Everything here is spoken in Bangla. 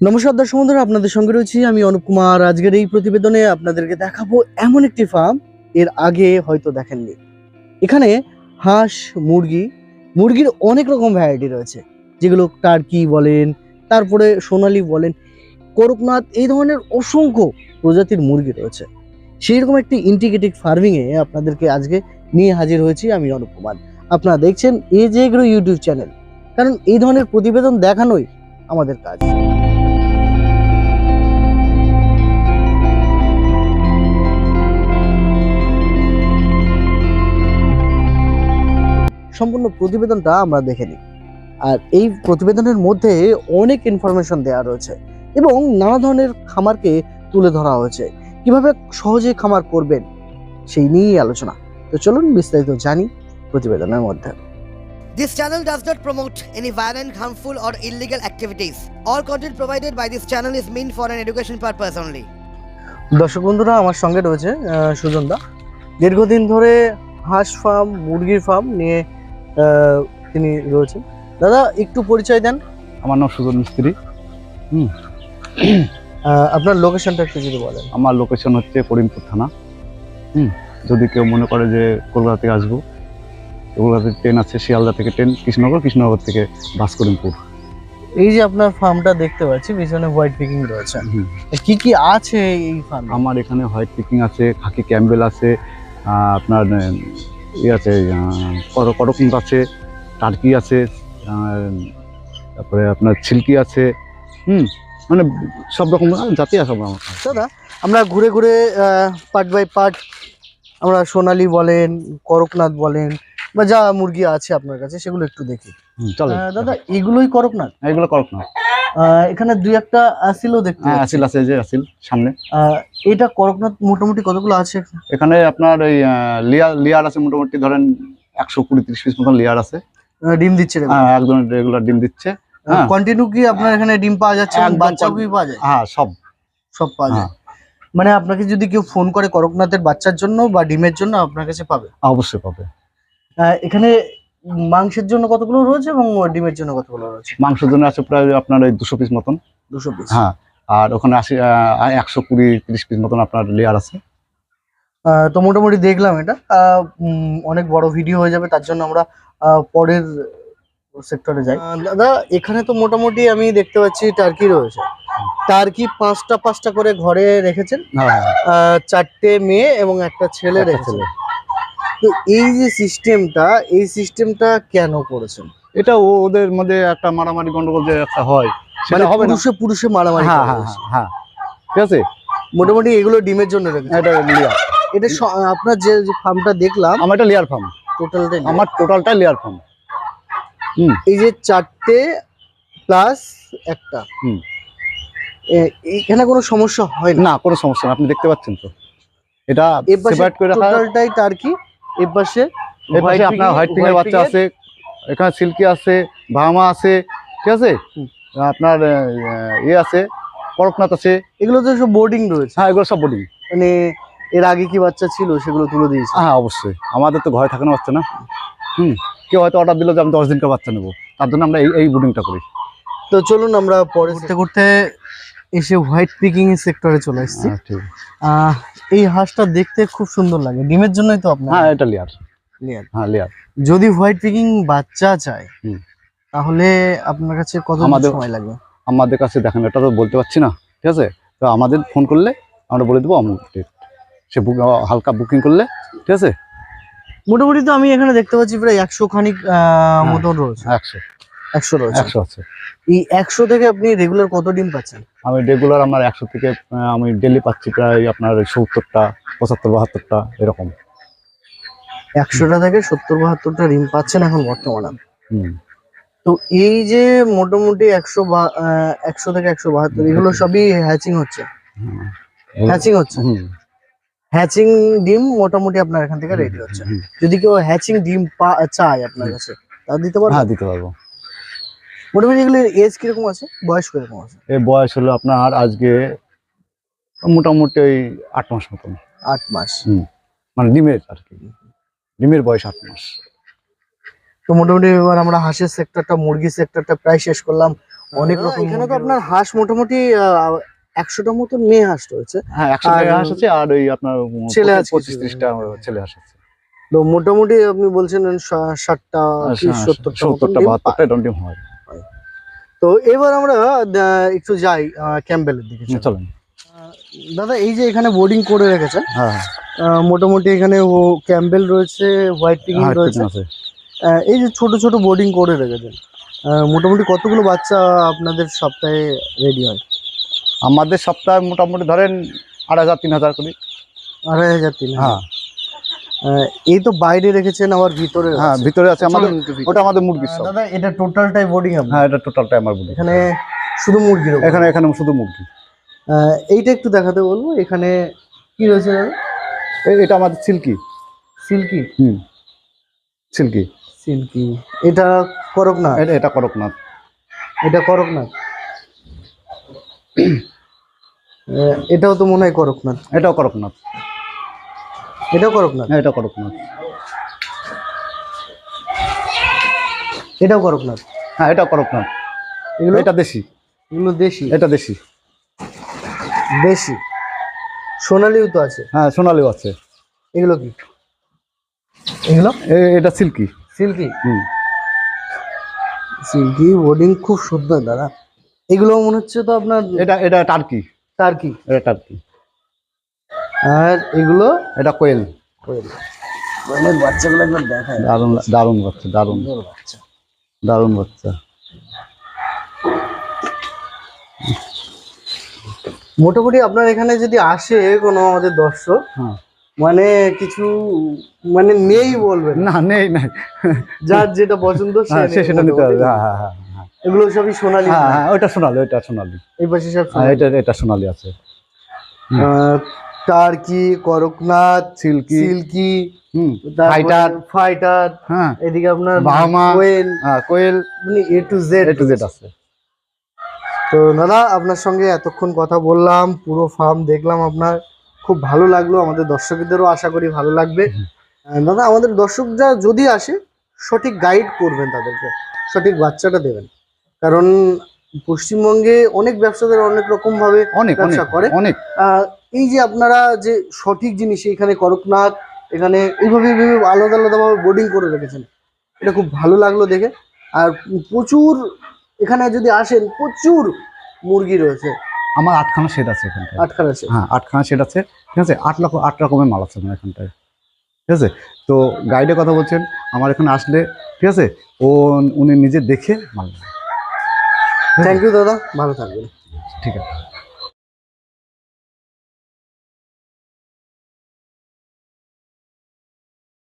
নমস্কার দর্শক বন্ধুরা, আপনাদের সঙ্গে রয়েছি আমি অনুপ কুমার। আজকের এই প্রতিবেদনে আপনাদেরকে দেখাবো এমন একটি ফার্ম এর আগে হয়তো দেখেননি। এখানে হাঁস, মুরগি, মুরগির অনেক রকম ভ্যারাইটি রয়েছে। যেগুলো টার্কি বলেন, তারপরে সোনালি বলেন, করকনাথ, এই ধরনের অসংখ্য প্রজাতির মুরগি রয়েছে। সেই রকম একটি ইন্টিগ্রেটেড ফার্মিংয়ে আপনাদেরকে আজকে নিয়ে হাজির হয়েছি আমি অনুপ কুমার। আপনারা দেখছেন এ যে এগ্রো ইউটিউব চ্যানেল কারণ এই ধরনের প্রতিবেদন দেখানোই আমাদের কাজ। সম্পূর্ণ প্রতিবেদনটা আমরা দেখে নিই। আর এই প্রতিবেদনের মধ্যে অনেক ইনফরমেশন দেওয়া রয়েছে এবং নানা ধরনের খামারকে তুলে ধরা হয়েছে। কীভাবে সহজে খামার করবেন সেই নিয়েই আলোচনা। তো চলুন বিস্তারিত জানি প্রতিবেদনের মধ্যে। This channel does not promote any violent, harmful, or illegal activities. All content provided by this channel is meant for an education purpose only. দর্শক বন্ধুরা আমার সঙ্গে রয়েছে আহ, সুজন দা। দীর্ঘদিন ধরে হাঁস ফার্ম মুরগির ফার্ম নিয়ে তিনি রয়েছেন। দাদা একটু পরিচয় দেন। আমার নাম সুজন মিস্ত্রি। আহ, আপনার লোকেশনটা একটু যদি বলেন। আমার লোকেশন হচ্ছে করিমপুর থানা। হুম। যদি কেউ মনে করে যে কলকাতা থেকে আসব কলকাতা ট্রেন আছে শিয়ালদা থেকে ট্রেন কৃষ্ণনগর কৃষ্ণনগর থেকে বাস করিমপুর। এই যে আপনার ফার্মটা দেখতে পাচ্ছি পিছনে হোয়াইট পিকিং রয়েছে। হুম। কি কি আছে এই ফার্ম আমার এখানে হোয়াইট পিকিং আছে খাকি ক্যাম্বেল আছে আপনার ইয়ে আছে করক করকুন্দ আছে টার্কি আছে তারপরে আপনার ছিলকি আছে হুম মানে সব রকম জাতি আছে আমার। দাদা আমরা ঘুরে ঘুরে পার্ট বাই পার্ট আমরা সোনালি বলেন করকনাথ বলেন বা যা মুরগি আছে আপনার কাছে সেগুলো একটু দেখি। দাদা এগুলোই করকনাথ? এগুলো করক না আহ, এখানে দুই একটা আসিলও দেখতে হ্যাঁ আসিল আছে যে আসিল সামনে। এটা করকনাথ মোটামুটি কতগুলো আছে এখানে? আপনার এই আহ, লিয়ার লিয়ার আছে মোটামুটি ধরেন একশো কুড়ি তিরিশ পিস মতন লিয়ার আছে। ডিম দিচ্ছে হ্যাঁ, একদম রেগুলার ডিম দিচ্ছে। হ্যাঁ। কন্টিনিউ কি আপনার এখানে ডিম পাওয়া যাচ্ছে বাচ্চাও কি পাওয়া যায়? হ্যাঁ সব। সব পাওয়া যায়। হ্যাঁ। মানে আপনাকে যদি কেউ ফোন করে করকনাথের বাচ্চার জন্য বা ডিমের জন্য আপনার কাছে পাবে? অবশ্যই পাবে। এখানে মাংসের জন্য কতগুলো রয়েছে এবং ডিমের জন্য কতগুলো রয়েছে? মাংসের জন্য আছে প্রায় আপনার ওই দুশো পিস মতন। দুশো পিস হ্যাঁ আর ওখানে আশি আহ, একশো কুড়ি তিরিশ পিস মতন আপনার লেয়ার আছে। তো মোটামুটি দেখলাম এটা। আহ, উম, অনেক বড় ভিডিও হয়ে যাবে তার জন্য আমরা আহ, পরের সেক্টরে যাই। দাদা এখানে তো মোটামুটি আমি দেখতে পাচ্ছি টার্কি রয়েছে। টার্কি পাঁচটা পাঁচটা করে ঘরে রেখেছেন। হ্যাঁ। আহ, চারটে মেয়ে এবং একটা ছেলে রেখেছেন। তো এই যে সিস্টেমটা এই সিস্টেমটা কেন করেছেন? এটা ওদের মধ্যে একটা মারামারি গন্ডগোল যে একটা হয় মানে হবে পুরুষে পুরুষে মারামারি হ্যাঁ হ্যাঁ হ্যাঁ হ্যাঁ। ঠিক আছে? মোটামুটি এগুলো ডিমের জন্য এটা লেয়ার এটা আপনার যে ফার্মটা দেখলাম আমার এটা লেয়ার ফার্ম টোটালটাই আমার টোটালটাই লেয়ার ফার্ম হুম। এই যে চারটে প্লাস একটা। হুম। এ- এইখানে কোনো সমস্যা হয় না? কোনো সমস্যা না। আপনি দেখতে পাচ্ছেন তো। এটা সেপারেট করে রাখা টোটালটাই টার্কি এর পাশে আপনার হোয়াইট পিঙ্কের বাচ্চা আছে এখানে সিল্কি আছে ভামা আছে ঠিক আছে? আপনার ইয়ে আছে করকনাথ আছে। এগুলো তো সব বোর্ডিং রয়েছে। হ্যাঁ এগুলো সব বোর্ডিং মানে এর আগে কি বাচ্চা ছিল সেগুলো তুলে দিয়েছে? হ্যাঁ অবশ্যই। আমাদের তো ঘরে থাকানো বাচ্চা না। হুম কেউ হয়তো অর্ডার দিল যে আমি দশ দিনকার বাচ্চা নেব। তার জন্য আমরা এই এই বোর্ডিংটা করি। তো চলুন আমরা পরে করতে করতে এসে হোয়াইট পিকিং সেক্টরে চলে এসেছি হ্যাঁ ঠিক। এই হাঁসটা দেখতে খুব সুন্দর লাগে। ডিমের জন্যই তো আপনার? হ্যাঁ এটা লেয়ার লেয়ার। হ্যাঁ লেয়ার যদি হোয়াইট পিকিং বাচ্চা চায়। তাহলে আপনার কাছে কত আমাদের- সময় লাগে আমাদের কাছে দেখেন এটা তো বলতে পারছি না ঠিক আছে? তো আমাদের ফোন করলে আমরা বলে দেবো আমরা সে হালকা বুকিং করলে ঠিক আছে? মোটামুটি তো আমি এখানে দেখতে পাচ্ছি প্রায় একশো খানিক মতন রয়েছে। একশো। একশো রয়েছে। একশো আছে। এই একশো থেকে আপনি রেগুলার কত ডিম পাচ্ছেন? আমি রেগুলার আমার একশো থেকে আমি ডেলি পাচ্ছি প্রায় আপনার সত্তরটা পঁচাত্তর বাহাত্তরটা এরকম। একশোটা থেকে সত্তর বাহাত্তরটা ডিম পাচ্ছেন এখন বর্তমানে। হুম। তো এই যে মোটামুটি একশো বা- একশো থেকে একশো বাহাত্তর এগুলো সবই হ্যাচিং হচ্ছে? হ্যাচিং হচ্ছে? হ্যাচিং ডিম মোটামুটি আপনার এখান থেকে রেডি হচ্ছে। যদি কেউ হ্যাচিং ডিম পা- চায় আপনার কাছে তা দিতে পারবেন? হ্যাঁ দিতে পারব। মোটামুটি এগুলোর এজ কীরকম আছে? বয়স কীরকম আছে? এই বয়স হলো আপনার আজকে মোটামুটি ওই আট মাস মতন। আট মাস। মানে ডিমের আর কি। ডিমের বয়স আট মাস। তো মোটামুটি এবার আমরা হাঁসের সেক্টরটা মুরগি সেক্টরটা প্রায় শেষ করলাম। অনেক রকম এখানে তো আপনার হাঁস মোটামুটি আহ, একশোটার মতো মেয়ে হাঁস রয়েছে। হ্যাঁ একশো হাঁস আছে আর ওই আপনার ছেলে হাঁস পঁচিশ ত্রিশটা ছেলে হাঁস আছে। তো মোটামুটি আপনি বলছেন ষাটটা সত্তরটা মতন সত্তরটা বাহাত্তরটা এরকম ডিম হয়। তো এবার আমরা একটু যাই ক্যাম্পবেলের দিকে চলো। চলেন। দাদা এই যে এখানে বোর্ডিং করে রেখেছেন হ্যাঁ মোটামুটি এখানে ও ক্যাম্পবেল রয়েছে হোয়াইট পিকিং হ্যাঁ রয়েছে। এই যে ছোট ছোট বোর্ডিং করে রেখেছেন মোটামুটি কতগুলো বাচ্চা আপনাদের সপ্তাহে রেডি হয়? আমাদের সপ্তাহে মোটামুটি ধরেন আড়াই হাজার তিন হাজার করি। আড়াই হাজার তিন। হ্যাঁ। এই তো বাইরে রেখেছেন আবার ভিতরে হ্যাঁ ভিতরে আছে আমাদের। ওটা আমাদের মুরগির সব দাদা এটা টোটালটাই বোর্ডিং আপনার? হ্যাঁ এটা টোটালটাই আমার মুরগি এখানে শুধু মুরগির। এখানে এখানে শুধু মুরগি। এইটা একটু দেখাতে বলব। এখানে কি রয়েছে দাদা? এটা আমাদের সিল্কি। সিল্কি? হুম। সিল্কি। সিল্কি। এটা করকনাথ? এটা এটা করকনাথ। এটা করকনাথ? এটাও তো মনে হয় করকনাথ। এটাও করকনাথ। এটাও করকনাথ হ্যাঁ এটা করকনাথ এটাও করকনাথ হ্যাঁ এটা করকনাথ এগুলো? এটা দেশি। এগুলো দেশি? এটা দেশি। দেশি? সোনালিও তো আছে। হ্যাঁ সোনালিও আছে। এগুলো কি? এগুলো? এটা সিল্কি। সিল্কি? হুম। সিল্কি বোর্ডিং খুব সুন্দর দাদা। এগুলো মনে হচ্ছে তো আপনার এটা এটা টার্কি। টার্কি। এটা টার্কি। আর এগুলো এটা কোয়েল। মানে বাচ্চাগুলো একবার দেখায়। দারুণ দারুণ বাচ্চা দারুণ। বাচ্চা। দারুণ বাচ্চা। মোটামুটি আপনার এখানে যদি আসে কোনো আমাদের দর্শক হ্যাঁ। মানে কিছু মানে নেই বলবেন। না নেই নাই। যার যেটা পছন্দ সে হ্যাঁ সেটা নিতে। হবে হ্যাঁ হ্যাঁ হ্যাঁ হ্যাঁ। এগুলো সবই সোনালি। হ্যাঁ ওইটা সোনালি ওইটা সোনালি। এই পাশে সব এটা এটা সোনালি আছে। Turkey Kadaknath silky silky fighter fighter হ্যাঁ এদিকে আপনার বাহামা। কোয়েল হ্যাঁ কোয়েল মানে A to Z A to Z আছে। তো দাদা আপনার সঙ্গে এতক্ষণ কথা বললাম পুরো ফার্ম দেখলাম আপনার খুব ভালো লাগল আমাদের দর্শকদেরও আশা করি ভালো লাগবে। দাদা আমাদের দর্শকরা যদি আসে সঠিক গাইড করবেন তাদেরকে সঠিক বাচ্চাটা দেবেন। কারণ পশ্চিমবঙ্গে অনেক ব্যবসাদার অনেক রকম ভাবে অনেক ব্যবসা করে? অনেক। এই যে আপনারা যে সঠিক জিনিস এখানে করকনাথ এখানে এইভাবে এইভাবে আলাদা আলাদাভাবে বোর্ডিং করে রেখেছেন এটা খুব ভালো লাগল দেখে। আর প্রচুর এখানে যদি আসেন প্রচুর মুরগি রয়েছে। আমার আটখানা সেট আছে এখানটায়। আটখানা আছে হ্যাঁ আটখানা সেট আছে। ঠিক আছে? আট লক্ষ আট রকমের মাল আছে আমার এখানটায়। ঠিক আছে? তো গাইডে কথা বলছেন আমার এখানে আসলে ঠিক আছে? ও উনি নিজে দেখে মাল থ্যাংক ইউ দাদা। ভালো থাকবেন। ঠিক আছে।